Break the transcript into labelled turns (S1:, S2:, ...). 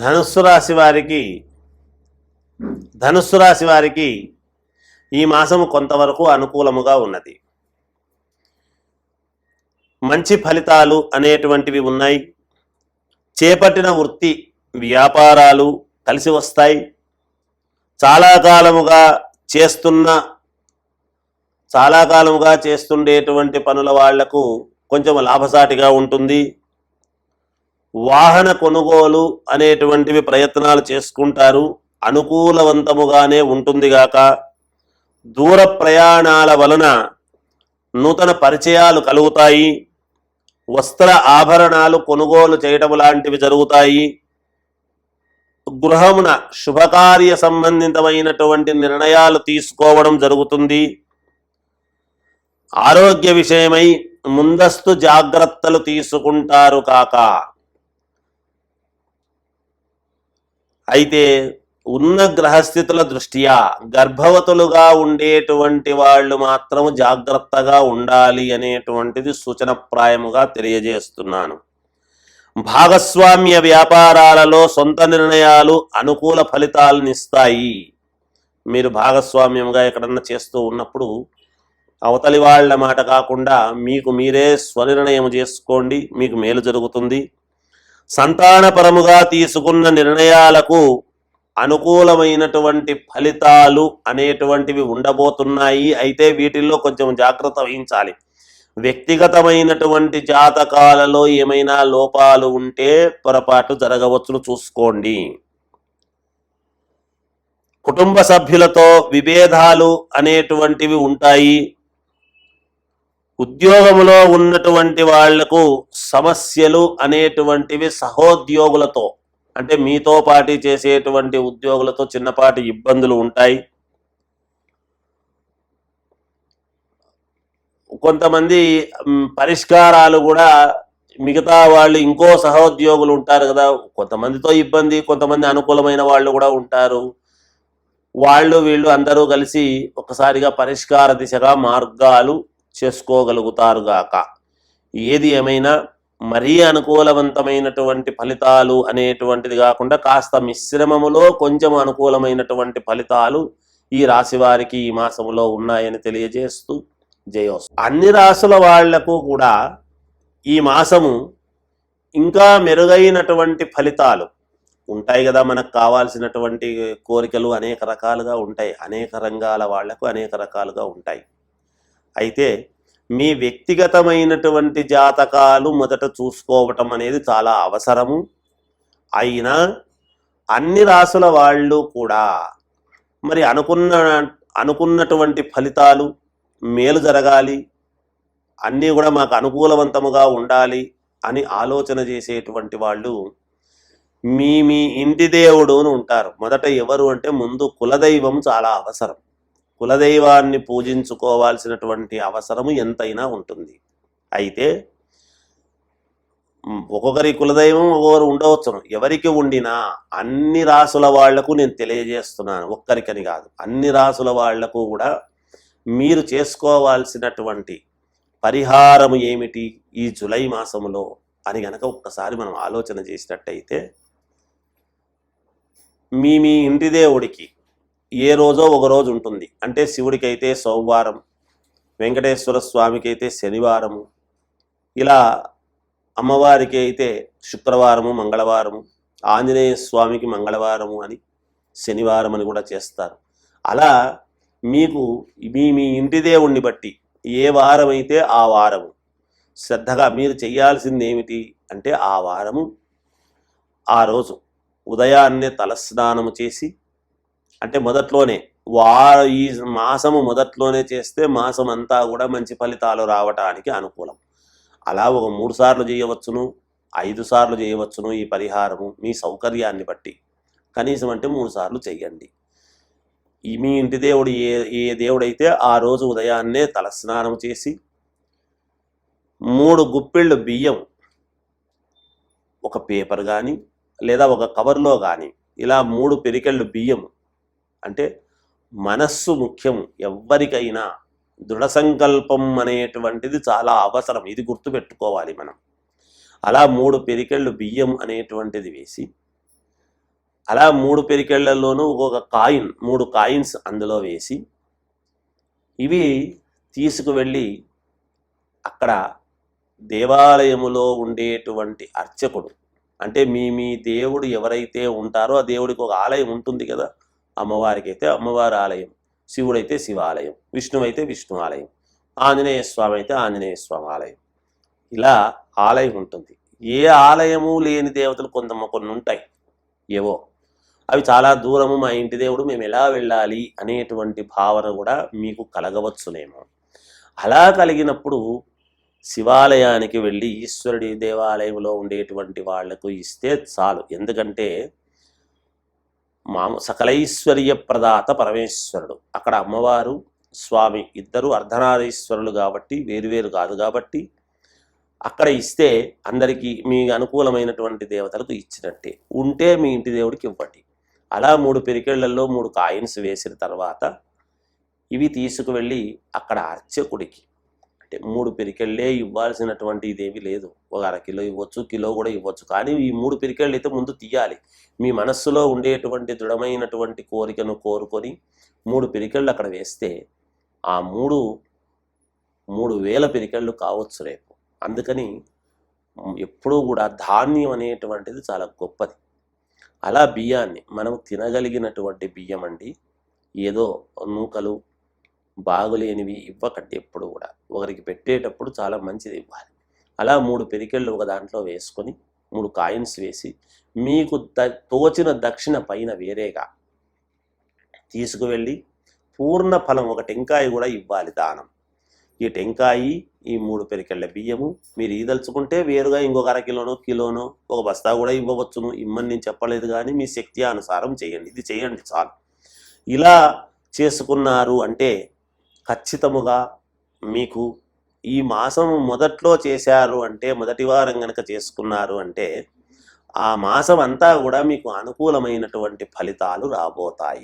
S1: ధనుస్సు రాశి వారికి ధనుస్సు రాశి వారికి ఈ మాసము కొంతవరకు అనుకూలముగా ఉన్నది. మంచి ఫలితాలు అనేటువంటివి ఉన్నాయి. చేపట్టిన వృత్తి వ్యాపారాలు కలిసి వస్తాయి. చాలా కాలముగా చేస్తున్న చాలా కాలముగా చేస్తుండేటువంటి పనుల వాళ్ళకు కొంచెం లాభసాటిగా ఉంటుంది. వాహన కొనుగోలు అనేటువంటివి ప్రయత్నాలు చేసుకుంటారు. అనుకూలవంతముగానే ఉంటుందిగాక దూర ప్రయాణాల వలన నూతన పరిచయాలు కలుగుతాయి. వస్త్ర ఆభరణాలు కొనుగోలు చేయటం లాంటివి జరుగుతాయి. గృహమున శుభకార్య సంబంధితమైనటువంటి నిర్ణయాలు తీసుకోవడం జరుగుతుంది. ఆరోగ్య విషయమై ముందస్తు జాగ్రత్తలు తీసుకుంటారు కాక. అయితే ఉన్న గ్రహస్థితుల దృష్ట్యా గర్భవతులుగా ఉండేటువంటి వాళ్ళు మాత్రం జాగ్రత్తగా ఉండాలి అనేటువంటిది సూచనప్రాయముగా తెలియజేస్తున్నాను. భాగస్వామ్య వ్యాపారాలలో సొంత నిర్ణయాలు అనుకూల ఫలితాలను ఇస్తాయి మీరు భాగస్వామ్యంగా ఎక్కడన్నా చేస్తూ ఉన్నప్పుడు అవతలి వాళ్ళ మాట కాకుండా మీకు మీరే స్వనిర్ణయం చేసుకోండి మీకు మేలు జరుగుతుంది. సంతానపరముగా తీసుకున్న నిర్ణయాలకు అనుకూలమైనటువంటి ఫలితాలు అనేటువంటివి ఉండబోతున్నాయి. అయితే వీటిల్లో కొంచెం జాగ్రత్త వహించాలి. వ్యక్తిగతమైనటువంటి జాతకాలలో ఏమైనా లోపాలు ఉంటే పొరపాటు జరగవచ్చును చూసుకోండి. కుటుంబ సభ్యులతో విభేదాలు అనేటువంటివి ఉంటాయి. ఉద్యోగంలో ఉన్నటువంటి వాళ్ళకు సమస్యలు అనేటువంటివి సహోద్యోగులతో అంటే మీతో పాటి చేసేటువంటి ఉద్యోగులతో చిన్నపాటి ఇబ్బందులు ఉంటాయి. కొంతమంది పరిష్కారాలు కూడా మిగతా వాళ్ళు ఇంకో సహోద్యోగులు ఉంటారు కదా కొంతమందితో ఇబ్బంది కొంతమంది అనుకూలమైన వాళ్ళు కూడా ఉంటారు. వాళ్ళు వీళ్ళు అందరూ కలిసి ఒకసారిగా పరిష్కార దిశగా మార్గాలు చేసుకోగలుగుతారుగాక ఏది ఏమైనా మరీ అనుకూలవంతమైనటువంటి ఫలితాలు అనేటువంటిది కాకుండా కాస్త మిశ్రమములో కొంచెం అనుకూలమైనటువంటి ఫలితాలు ఈ రాశి వారికి ఈ మాసములో ఉన్నాయని తెలియజేస్తూ జయోస్ అన్ని రాసుల వాళ్ళకు కూడా ఈ మాసము ఇంకా మెరుగైనటువంటి ఫలితాలు ఉంటాయి కదా మనకు కావాల్సినటువంటి కోరికలు అనేక రకాలుగా ఉంటాయి. అనేక రంగాల వాళ్ళకు అనేక రకాలుగా ఉంటాయి. అయితే మీ వ్యక్తిగతమైనటువంటి జాతకాలు మొదట చూసుకోవటం అనేది చాలా అవసరము. అయినా అన్ని రాసుల వాళ్ళు కూడా మరి అనుకున్న అనుకున్నటువంటి ఫలితాలు మేలు జరగాలి అన్నీ కూడా మాకు అనుకూలవంతముగా ఉండాలి అని ఆలోచన చేసేటువంటి వాళ్ళు మీ మీ ఇంటి దేవుడు అని ఉంటారు. మొదట ఎవరు అంటే ముందు కులదైవం చాలా అవసరం. కులదైవాన్ని పూజించుకోవాల్సినటువంటి అవసరము ఎంతైనా ఉంటుంది. అయితే ఒక్కొక్కరి కులదైవం ఒక్కొక్కరు ఉండవచ్చును ఎవరికి ఉండినా అన్ని రాసుల వాళ్ళకు నేను తెలియజేస్తున్నాను. ఒక్కరికని కాదు. అన్ని రాసుల వాళ్ళకు కూడా మీరు చేసుకోవాల్సినటువంటి పరిహారము ఏమిటి ఈ జులై మాసంలో అని గనక ఒక్కసారి మనం ఆలోచన చేసినట్టయితే మీ మీ ఇంటి దేవుడికి ఏ రోజో ఒక రోజు ఉంటుంది. అంటే శివుడికి అయితే సోమవారం వెంకటేశ్వర స్వామికి అయితే శనివారము ఇలా అమ్మవారికి అయితే శుక్రవారము మంగళవారము ఆంజనేయ స్వామికి మంగళవారము అని శనివారం అని కూడా చేస్తారు. అలా మీకు మీ మీ ఇంటి దేవుణ్ణి బట్టి ఏ వారం అయితే ఆ వారము శ్రద్ధగా మీరు చేయాల్సింది ఏమిటి అంటే ఆ వారము ఆ రోజు ఉదయాన్నే తలస్నానము చేసి అంటే మొదట్లోనే వా ఈ మాసము మొదట్లోనే చేస్తే మాసం అంతా కూడా మంచి ఫలితాలు రావటానికి అనుకూలం. అలా ఒక మూడు సార్లు చేయవచ్చును ఐదు సార్లు చేయవచ్చును ఈ పరిహారము మీ సౌకర్యాన్ని బట్టి. కనీసం అంటే మూడు సార్లు చెయ్యండి. ఈ మీ ఇంటి దేవుడు ఏ ఏ దేవుడైతే ఆ రోజు ఉదయాన్నే తలస్నానం చేసి మూడు గుప్పిళ్ళు బియ్యం ఒక పేపర్ కానీ లేదా ఒక కవర్లో కానీ ఇలా మూడు పెరికెళ్ళు బియ్యం అంటే మనస్సు ముఖ్యం. ఎవ్వరికైనా దృఢ సంకల్పం అనేటువంటిది చాలా అవసరం. ఇది గుర్తుపెట్టుకోవాలి మనం. అలా మూడు పెరికెళ్ళు బియ్యం అనేటువంటిది వేసి అలా మూడు పెరికెళ్ళలోనూ ఒక్కొక్క కాయిన్ మూడు కాయిన్స్ అందులో వేసి ఇవి తీసుకువెళ్ళి అక్కడ దేవాలయములో ఉండేటువంటి అర్చకుడు అంటే మీ మీ దేవుడు ఎవరైతే ఉంటారో ఆ దేవుడికి ఒక ఆలయం ఉంటుంది కదా. అమ్మవారికి అయితే అమ్మవారి ఆలయం శివుడైతే శివాలయం విష్ణువు అయితే విష్ణు ఆలయం ఆంజనేయ స్వామి అయితే ఆంజనేయ స్వామి ఆలయం ఇలా ఆలయం ఉంటుంది. ఏ ఆలయము లేని దేవతలు కొంత కొన్ని ఉంటాయి. ఏవో. అవి చాలా దూరము మా ఇంటి దేవుడు మేము ఎలా వెళ్ళాలి అనేటువంటి భావన కూడా మీకు కలగవచ్చునేమో. అలా కలిగినప్పుడు శివాలయానికి వెళ్ళి ఈశ్వరుడి దేవాలయంలో ఉండేటువంటి వాళ్ళకు ఇస్తే చాలు. ఎందుకంటే మామ సకలైశ్వర్య ప్రదాత పరమేశ్వరుడు. అక్కడ అమ్మవారు స్వామి ఇద్దరు అర్ధనారీశ్వరులు కాబట్టి వేరువేరు కాదు కాబట్టి అక్కడ ఇస్తే అందరికీ మీ అనుకూలమైనటువంటి దేవతలకు ఇచ్చినట్టే. ఉంటే మీ ఇంటి దేవుడికి ఇవ్వండి. అలా మూడు పెరికెళ్ళలో మూడు కాయిన్స్ వేసిన తర్వాత ఇవి తీసుకువెళ్ళి అక్కడ అర్చకుడికి అంటే మూడు పెరికెళ్ళే ఇవ్వాల్సినటువంటి ఇదేమీ లేదు. ఒక అర కిలో ఇవ్వచ్చు కిలో కూడా ఇవ్వచ్చు. కానీ ఈ మూడు పెరికెళ్ళు అయితే ముందు తీయాలి. మీ మనస్సులో ఉండేటువంటి దృఢమైనటువంటి కోరికను కోరుకొని మూడు పెరికెళ్ళు అక్కడ వేస్తే ఆ మూడు మూడు వేల పెరికెళ్ళు కావచ్చు రేపు. అందుకని ఎప్పుడూ కూడా ధాన్యం అనేటువంటిది చాలా గొప్పది. అలా బియ్యాన్ని మనం తినగలిగినటువంటి బియ్యం అండి. ఏదో నూకలు బాగులేనివి ఇవ్వకండి ఎప్పుడు కూడా. ఒకరికి పెట్టేటప్పుడు చాలా మంచిది ఇవ్వాలి. అలా మూడు పెరికెళ్ళు ఒక దాంట్లో వేసుకొని మూడు కాయిన్స్ వేసి మీకు ద తోచిన దక్షిణ పైన వేరేగా తీసుకువెళ్ళి పూర్ణ ఫలం ఒక టెంకాయ కూడా ఇవ్వాలి దానం. ఈ టెంకాయి ఈ మూడు పెరికెళ్ళ బియ్యము మీరు ఈదలుచుకుంటే వేరుగా ఇంకొక అర కిలోనో కిలోనో ఒక బస్తా కూడా ఇవ్వవచ్చును ఇమ్మని నేను చెప్పలేదు కానీ మీ శక్తి అనుసారం చేయండి. ఇది చేయండి చాలు. ఇలా చేసుకున్నారు అంటే ఖచ్చితముగా మీకు ఈ మాసం మొదట్లో చేశారు అంటే మొదటి వారం కనుక చేసుకున్నారు అంటే ఆ మాసం అంతా కూడా మీకు అనుకూలమైనటువంటి ఫలితాలు రాబోతాయి.